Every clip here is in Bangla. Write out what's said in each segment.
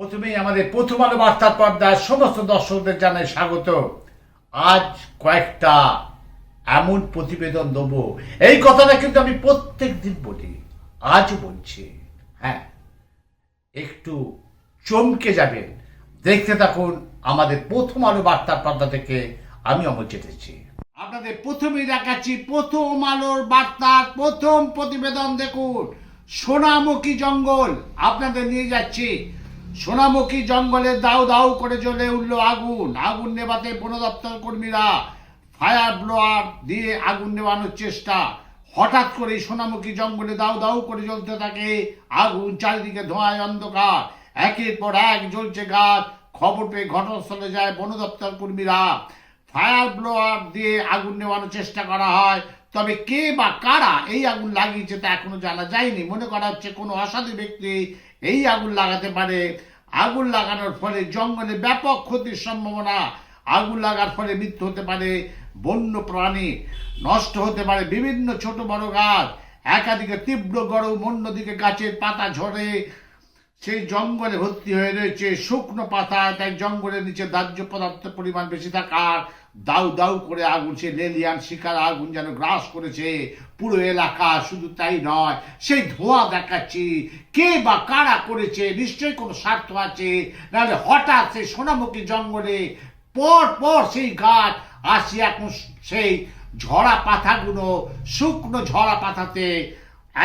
প্রথমেই আমাদের প্রথম আলো বার্তার পর্দায় সমস্ত দর্শকদের জানাই স্বাগত। আজ কয়েকটা এমন প্রতিবেদন দেবো। এই কথাটা কিন্তু আমি প্রত্যেক দিন বলি আজ বলছি। হ্যাঁ একটু চমকে যাবেন। দেখতে থাকুন আমাদের প্রথম আলো বার্তার পর্দা থেকে আমি অমর চেটেছি। আপনাদের প্রথমেই দেখাচ্ছি প্রথম আলোর বার্তার প্রথম প্রতিবেদন। দেখুন, সোনামুখী জঙ্গল। আপনাদের নিয়ে যাচ্ছি সোনামুখী জঙ্গলে দাউ দাউ করে জ্বলে উঠল আগুন। আগুন নেভাতে বন দপ্তর কর্মীরা ফায়ার ব্লোয়ার দিয়ে আগুন নেভানোর চেষ্টা। হঠাৎ করে সোনামুখী জঙ্গলে দাউ দাউ করে জ্বলতে থাকে। আগুন চারিদিকে ধোঁয়ায় অন্ধকার। একের পর এক জ্বলছে গাছ। খবর পেয়ে ঘটনাস্থলে যায় বন দপ্তর কর্মীরা। ফায়ার ব্লোয়ার দিয়ে আগুন নেভানোর চেষ্টা করা হয়। তবে কে বা কারা এই আগুন লাগিয়েছে তা এখনও জানা যায়নি। মনে করা হচ্ছে কোনো অসাধু ব্যক্তি এই আগুন লাগাতে পারে। আগুন লাগানোর ফলে জঙ্গলে ব্যাপক ক্ষতির সম্ভাবনা। আগুন লাগার ফলে মৃত্যু হতে পারে বন্য প্রাণী, নষ্ট হতে পারে বিভিন্ন ছোট বড় গাছ। একাদিকে তীব্র গরম, অন্যদিকে গাছের পাতা ঝরে। সেই জঙ্গলে ভর্তি হয়ে রয়েছে শুকনো পাতা, তাই জঙ্গলের নিচে দাহ্য পদার্থের পরিমাণ বেশি থাকার দাউ দাউ করে আগুন সে লেলিয়ান শিকার আগুন যেন গ্রাস করেছে পুরো এলাকা। শুধু তাই নয়, সেই ধোঁয়া দেখাচ্ছি। কে বা কারা করেছে? নিশ্চয়ই কোনো স্বার্থ আছে। নাহলে হঠাৎ সেই সোনামুখী জঙ্গলে পর পর সেই গাছ আসি এখন সেই ঝরা পাতাগুলো, শুকনো ঝরা পাতাতে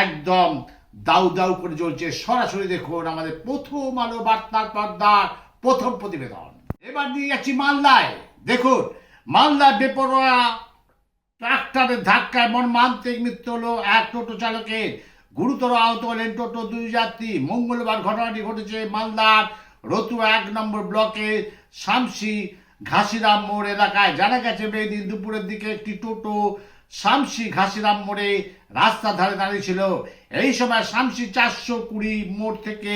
একদম দাউ দাউ করে জ্বলছে। সরাসরি দেখুন আমাদের প্রথম আলো বার্তার পর্দার প্রথম প্রতিবেদন। এবার নিয়ে যাচ্ছি মালদায়। দেখুন মালদায় বেপরোয়া ট্রাক্টরের ধাক্কায় মর্মান্তিক মৃত্যু হলো এক টোটো চালকের। গুরুতর আহত হলেন টোটো দুই যাত্রী। মঙ্গলবার ঘটনাটি ঘটেছে মালদার রতু এক নম্বর ব্লকে শামসি ঘাসিরাম মোড় এলাকায়। জানা গেছে, বেদিন দুপুরের দিকে একটি টোটো শামসি ঘাসিরাম মোড়ে রাস্তার ধারে দাঁড়িয়ে ছিল। এই সময় শামসি চারশো কুড়ি মোড় থেকে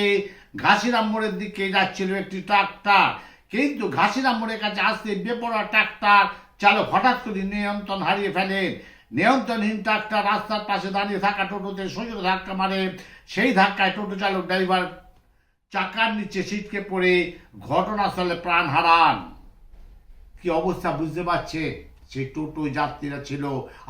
ঘাসিরাম মোড়ের দিকে যাচ্ছিল একটি ট্রাক্টর। কিন্তু ঘাসিরাম মোড়ের কাছে আসতে বেপরোয়া ট্রাক্টর চালক হঠাৎ করে নিয়ন্ত্রণ হারিয়ে ফেলেন। নিয়ন্ত্রণহীন ট্রাক্টর রাস্তার পাশে দাঁড়িয়ে থাকা টোটোতে সোজা ধাক্কা মারে। সেই ধাক্কায় টোটো চালক ড্রাইভার চাকার নিচে ছিটকে পড়ে। ঘটনাস্থলে প্রাণ হারান। কি অবস্থা বুঝতে পারছে? সেই টোটো যাত্রীরা ছিল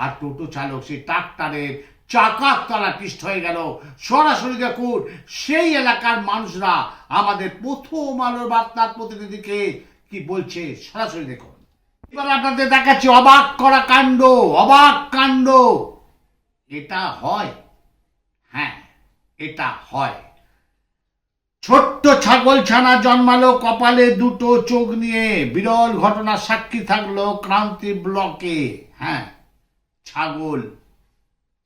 আর টোটো চালক সেই ট্রাক্টরের চাকার তলা পিষ্ট হয়ে গেল। সরাসরি দেখুন, সেই এলাকার মানুষরা আমাদের প্রথম আলোর বার্তার প্রতিনিধিকে কি বলছে, সরাসরি দেখুন। এবার আপনাদের দেখাচ্ছি, অবাক করা কাণ্ড, অবাক কাণ্ড। এটা হয়। হ্যাঁ এটা হয়। ছোট্ট ছাগল ছানা জন্মালো কপালে দুটো চোখ নিয়ে। বিরল ঘটনা সাক্ষী থাকল ক্রান্তি ব্লকে। হ্যাঁ ছাগল।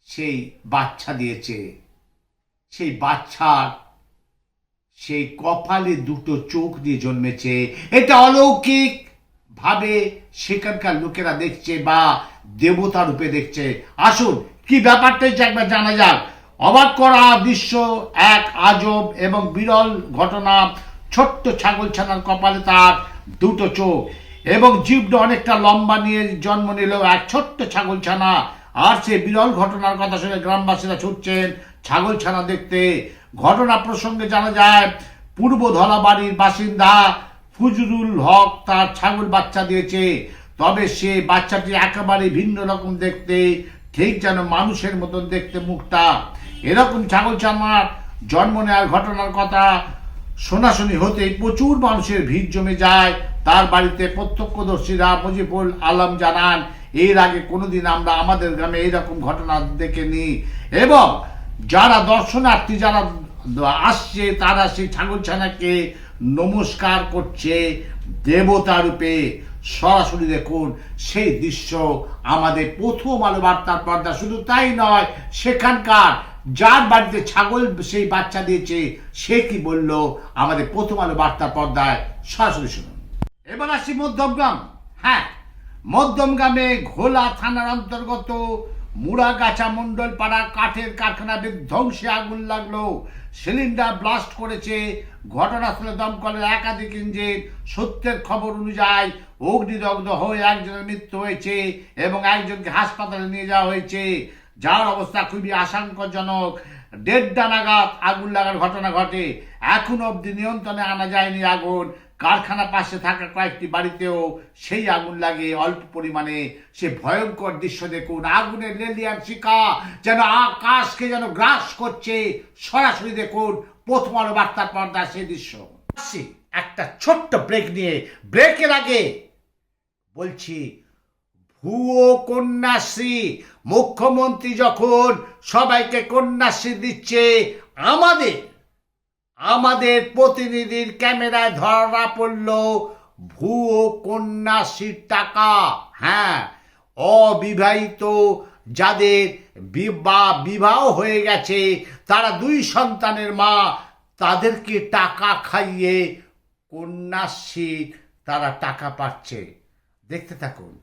সেই বাচ্চা দিয়েছে। সেই বাচ্চার সেই কপালে দুটো চোখ দিয়ে জন্মেছে। এটা অলৌকিক ভাবে সেখানকার লোকেরা দেখছে বা দেবতা রূপে দেখছে। আসুন, কি ব্যাপারটা একবার জানা যাক। অবাক করা দৃশ্য, এক আজব এবং বিরল ঘটনা। ছোট্ট ছাগল ছানার কপালে তার দুটো চোখ এবং জীবটা অনেকটা লম্বা নিয়ে জন্ম নিল এক ছোট্ট ছাগল ছানা। আর সে বিরল ঘটনার কথা শুনে গ্রামবাসীরা ছুটছেন ছাগল ছানা দেখতে। ঘটনা প্রসঙ্গে জানা যায়, পূর্ব ধলাবাড়ির বাসিন্দা ফুজরুল হক তার ছাগল বাচ্চা দিয়েছে। তবে সে বাচ্চাটি একেবারে ভিন্ন রকম দেখতে, ঠিক যেন মানুষের মতন দেখতে মুখটা এরকম ছাগল ছানার জন্ম নেওয়ার ঘটনার কথা শোনাশুনি হতে প্রচুর মানুষের ভিড় জমে যায়। তার বাড়িতে প্রত্যক্ষদর্শীরা মুজিবুল আলম জানান এর আগে কোনোদিন আমরা আমাদের গ্রামে এইরকম ঘটনা দেখেনি। এবং যারা দর্শনার্থী, যারা আসছে, তারা সেই ছাগলছানাকে নমস্কার করছে, দেবতা রূপে। সরাসরি দেখুন, সেই দৃশ্য আমাদের প্রথম আলো বার্তার পর্দা। শুধু তাই নয়, সেখানকার যার বাড়িতে ছাগল সেই বাচ্চা দিয়েছে, সে কি বলল? আমাদের প্রথম আলো বার্তার পর্দায় সরাসরি শুনুন। এবার আসি মধ্যমগ্রাম হ্যাঁ মধ্যমগ্রামে ঘোলা থানার অন্তর্গত মুড়াগাছা মন্ডল পাড়া কাঠের কারখানা বিধ্বংসে আগুন লাগল। সিলিন্ডার ব্লাস্ট করেছে। ঘটনাস্থলে দমকলের একাধিক ইঞ্জিন। সত্যের খবর অনুযায়ী অগ্নিদগ্ধ হয়ে একজনের মৃত্যু হয়েছে এবং একজনকে হাসপাতালে নিয়ে যাওয়া হয়েছে। যার অবস্থা খুবই আশঙ্কাজনক। দেড়টা নাগাদ আগুন লাগার ঘটনা ঘটে। এখন অবধি নিয়ন্ত্রণে আনা যায়নি আগুন। কারখানা পাশে থাকা কয়েকটি বাড়িতেও সেই আগুন লাগে। অল্প পরিমাণে সে ভয়ঙ্কর দৃশ্য দেখুন। আগুনের লেলিয়ার শিকা যেন আকাশকে যেন গ্রাস করছে। সরাসরি দেখুন, প্রথম আলো বার্তার পর্দা সেই দৃশ্য। একটা ছোট্ট ব্রেক নিয়ে। ব্রেকের আগে বলছি, ভুয়ো কন্যাশ্রী, মুখ্যমন্ত্রী যখন সবাইকে কন্যাশ্রী দিচ্ছে, আমাদের আমাদের প্রতিনিধির ক্যামেরায় ধরা পড়ল ভুয়ো কন্যাশ্রীর টাকা। হ্যাঁ অবিবাহিত যাদের বিবাহ বিবাহ হয়ে গেছে, তারা দুই সন্তানের মা, তাদেরকে টাকা খাইয়ে কন্যাশ্রীর তারা টাকা পাচ্ছে। দেখতে থাকুন,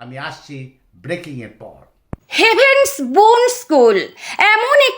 আমি আসছি ব্রেকিং এর পর। হেভেন্স বোন স্কুল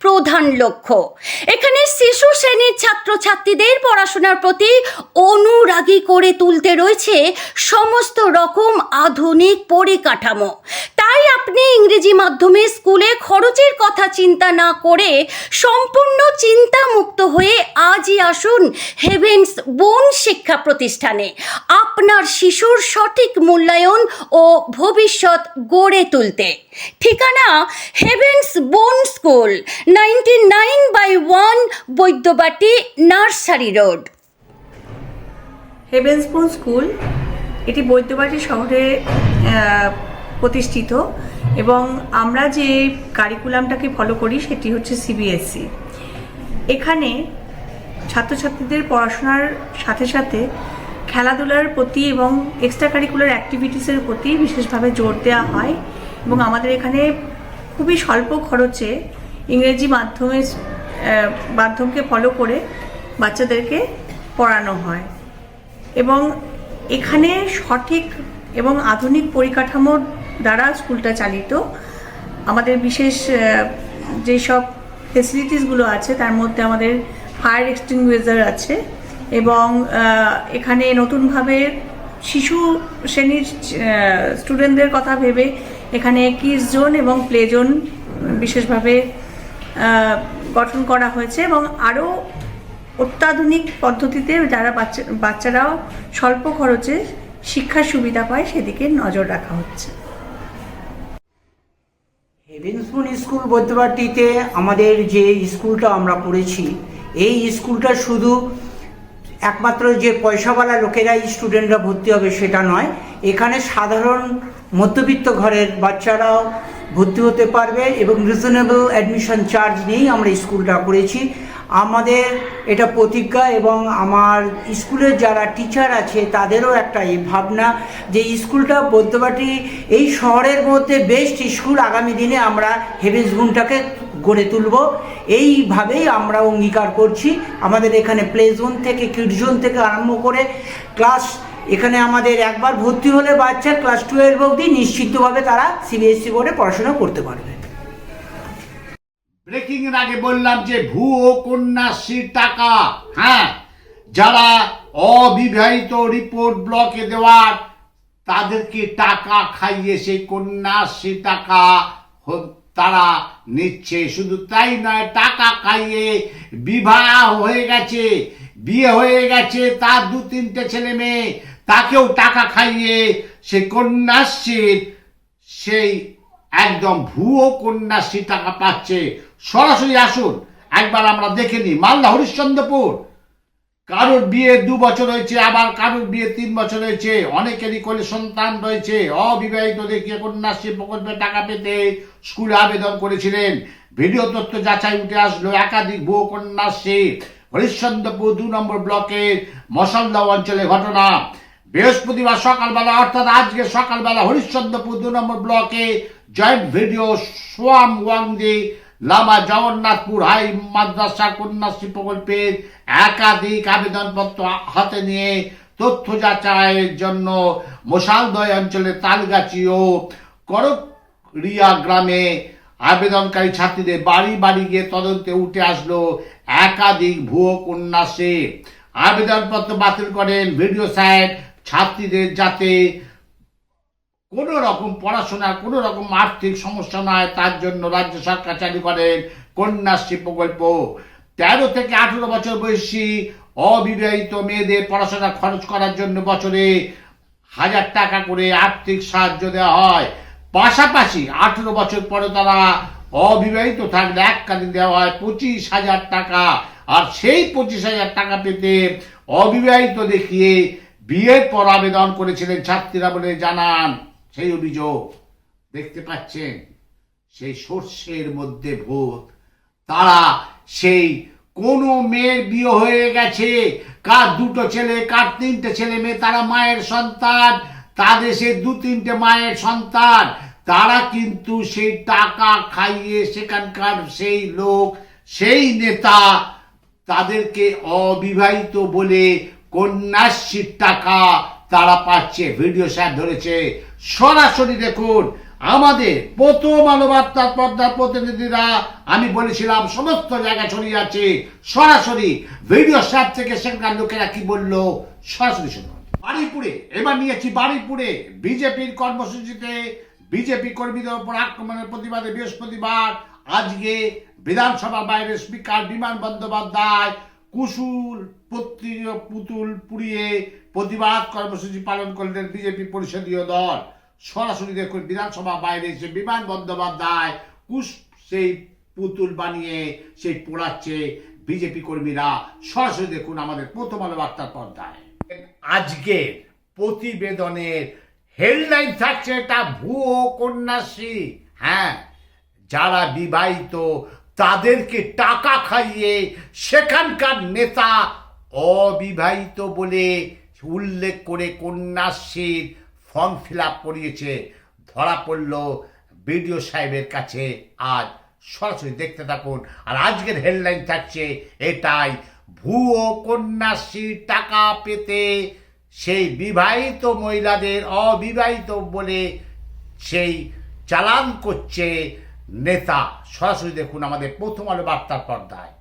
প্রধান লক্ষ্য। এখানে শিশু শ্রেণির ছাত্রছাত্রীদের পড়াশোনার প্রতি অনুরাগী করে তুলতে রয়েছে সমস্ত রকম আধুনিক পরিকাঠামো। তাই আপনি ইংরেজি মাধ্যমে স্কুলে খরচের কথা চিন্তা না করে সম্পূর্ণ চিন্তামুক্ত হয়ে আজই আসুন হেভেন্স বোন শিক্ষা প্রতিষ্ঠানে। আপনার শিশুর সঠিক মূল্যায়ন ও ভবিষ্যৎ গড়ে তুলতে। ঠিকানা heaven's own school ninety nine by one Baidyabati nursery road. হেভেন্সপুর school এটি বৈদ্যবাটি শহরে প্রতিষ্ঠিত এবং আমরা যে কারিকুলামটাকে ফলো করি সেটি হচ্ছে সিবিএসসি এখানে ছাত্রছাত্রীদের পড়াশোনার সাথে সাথে খেলাধুলার প্রতি এবং এক্সট্রা কারিকুলার অ্যাক্টিভিটিসের প্রতি বিশেষভাবে জোর দেওয়া হয় এবং আমাদের এখানে খুবই স্বল্প খরচে ইংরেজি মাধ্যমে মাধ্যমকে ফলো করে বাচ্চাদেরকে পড়ানো হয়। এবং এখানে সঠিক এবং আধুনিক পরিকাঠামোর দ্বারা স্কুলটা চালিত। আমাদের বিশেষ যেসব ফেসিলিটিসগুলো আছে, তার মধ্যে আমাদের ফায়ার এক্সটিংগুইজার আছে এবং এখানে নতুনভাবে শিশু শ্রেণির স্টুডেন্টদের কথা ভেবে এখানে কিস জোন এবং প্লে জোন বিশেষভাবে গঠন করা হয়েছে এবং আরও অত্যাধুনিক পদ্ধতিতে যারা বাচ্চা বাচ্চারাও স্বল্প খরচে শিক্ষার সুবিধা পায় সেদিকে নজর রাখা হচ্ছে। হেভেনসপুন স্কুল বৈদ্যবাটিতে আমাদের যে স্কুলটা আমরা পড়েছি, এই স্কুলটা শুধু একমাত্র যে পয়সাওয়ালা লোকেরাই স্টুডেন্টরা ভর্তি হবে সেটা নয়, এখানে সাধারণ মধ্যবিত্ত ঘরের বাচ্চারাও ভর্তি হতে পারবে এবং রিজনেবল অ্যাডমিশন চার্জ নিয়েই আমরা স্কুলটা করেছি। আমাদের এটা প্রতিজ্ঞা এবং আমার স্কুলের যারা টিচার আছে, তাদেরও একটা এই ভাবনা যে স্কুলটা বৈদ্যবাটি এই শহরের মধ্যে বেস্ট স্কুল আগামী দিনে আমরা হেভেন্সবুনটাকে গড়ে তুলব। এইভাবেই আমরা অঙ্গীকার করছি। আমাদের এখানে প্লে জোন থেকে কিড জোন থেকে আরম্ভ করে ক্লাস এখানে আমাদের একবার ভর্তি হলে বাচ্চা ক্লাস টুয়েলভ অবধি নিশ্চিতভাবে তারা সিবিএসসি বোর্ডে পড়াশোনা করতে পারবে। ব্রেকিং এর আগে বললাম যে ভুয়ো কন্যাশ্রীর টাকা হ্যাঁ? যারা অবিবাহিত রিপোর্ট ব্লকে দেওয়ার, তাদেরকে টাকা খাইয়ে সেই কন্যাশ্রী টাকা তারা নিচ্ছে। শুধু তাই নয়, টাকা খাইয়ে বিবাহ হয়ে গেছে, বিয়ে হয়ে গেছে, তার দু তিনটে ছেলে মেয়ে তাকেও টাকা খাইয়ে সেই কন্যাশ্রীর সেই একদম ভুয়ো কন্যাশ্রী টাকা পাচ্ছে। সরাসরি আসুন, একবার আমরা দেখে নিই। মালদা, হরিশ্চন্দ্রপুর। কারোর বিয়ে দু বছর হয়েছে, আবার কারোর বিয়ে তিন বছর হয়েছে, অনেকেরই কোলে সন্তান রয়েছে। অবিবাহিত দেখিয়ে কন্যাশ্রী প্রকল্পে টাকা পেতে স্কুলে আবেদন করেছিলেন। ভিডিও তথ্য যাচাই উঠে আসলো, একাধিক ভুয়ো কন্যাশ্রী। হরিশ্চন্দ্রপুর দু নম্বর ব্লকের মশলদা অঞ্চলে ঘটনা। বৃহস্পতিবার সকালবেলা, অর্থাৎ আজকে সকালবেলা হরিশ্চন্দ্রপুর দু নম্বর ব্লকে joint BDO Sonam Wangdi, Lama Jagannathpur high Madrasah Kanyashree প্রকল্পের একাধিক আবেদনপত্র হাতে নিয়ে তথ্য যাচাইয়ের জন্য মশালদয় অঞ্চলের তালগাছি ও করকরিয়া গ্রামে আবেদনকারী ছাত্রীদের বাড়ি বাড়ি গিয়ে তদন্তে উঠে আসলো একাধিক ভুয়ো কন্যাসে আবেদনপত্র বাতিল করেন ভিডিও সাইট ছাত্রীদের যাতে কোনো রকম পড়াশোনার কোনো রকম আর্থিক সমস্যা নয়, তার জন্য রাজ্য সরকার চালু করেন কন্যাশ্রী প্রকল্প। তেরো থেকে আঠেরো বছর বয়সী অবিবাহিত মেয়েদের পড়াশোনা খরচ করার জন্য বছরে হাজার টাকা করে আর্থিক সাহায্য দেওয়া হয়। পাশাপাশি আঠেরো বছর পরে তারা অবিবাহিত থাকলে এককালীন দেওয়া হয় পঁচিশ হাজার টাকা। আর সেই পঁচিশ হাজার টাকা পেতে অবিবাহিত দেখিয়ে বিয়ের পর আবেদন করেছিলেন ছাত্রীরা বলে, জানান। সেই অভিযোগ। দেখতে পাচ্ছেন, সেই সর্ষের মধ্যে ভূত। তারা সেই কোন মেয়ের বিয়ে হয়ে গেছে। কার দুটো ছেলে, কার তিনটে ছেলে মেয়ে, তারা মায়ের সন্তান। তাদের সে দু তিনটে মায়ের সন্তান। তারা কিন্তু সেই টাকা খাইয়ে সেখানকার সেই লোক, সেই নেতা, তাদেরকে অবিবাহিত বলে কন্যাশ্রীর টাকা তারা পাচ্ছে, ভিডিও স্যার ধরেছে। সরাসরি দেখুন, আমাদের প্রথম আলো বার্তার পর্দার প্রতিনিধিরা, আমি বলেছিলাম, সমস্ত জায়গা ছড়িয়ে আছে। সরাসরি ভিডিও স্যার থেকে সেখানকার লোকেরা কি বলল? সরাসরি শুনুন। বাড়িপুরে এবার নিয়েছি বাড়িপুরে বিজেপির কর্মসূচিতে, বিজেপি কর্মীদের উপর আক্রমণের প্রতিবাদে বৃহস্পতিবার, আজকে বিধানসভার বাইরে স্পিকার বিমান বন্দ্যোপাধ্যায় কুশুল পুতুল পুড়িয়ে প্রতিবাদ কর্মসূচি পালন করলেন বিজেপি পরিষদীয় দল। সরাসরি দেখুন, বিধানসভা বাইরে এসে বিমান বন্দ্যোপাধ্যায় কুশ সেই পুতুল বানিয়ে সেই পোড়াচ্ছে বিজেপি কর্মীরা। সরাসরি দেখুন আমাদের প্রথম আলো বার্তার পর্দায়। আজকের প্রতিবেদনের হেডলাইন থাকছে এটা ভুয়ো কন্যাশ্রী। হ্যাঁ যারা বিবাহিত তাদেরকে টাকা খাইয়ে সেখানকার নেতা অবিবাহিত বলে উল্লেখ করে কন্যাশ্রীর ফর্ম ফিল আপ করিয়েছে। ধরা পড়ল বিডিও সাহেবের কাছে। আজ সরাসরি দেখতে থাকুন। আর আজকের হেডলাইন থাকছে এটাই, ভুয়ো কন্যাশ্রীর টাকা পেতে সেই বিবাহিত মহিলাদের অবিবাহিত বলে সেই চালান করছে নেতা সরাসরি দেখুন আমাদের প্রথম আলো বার্তার পর্দায়।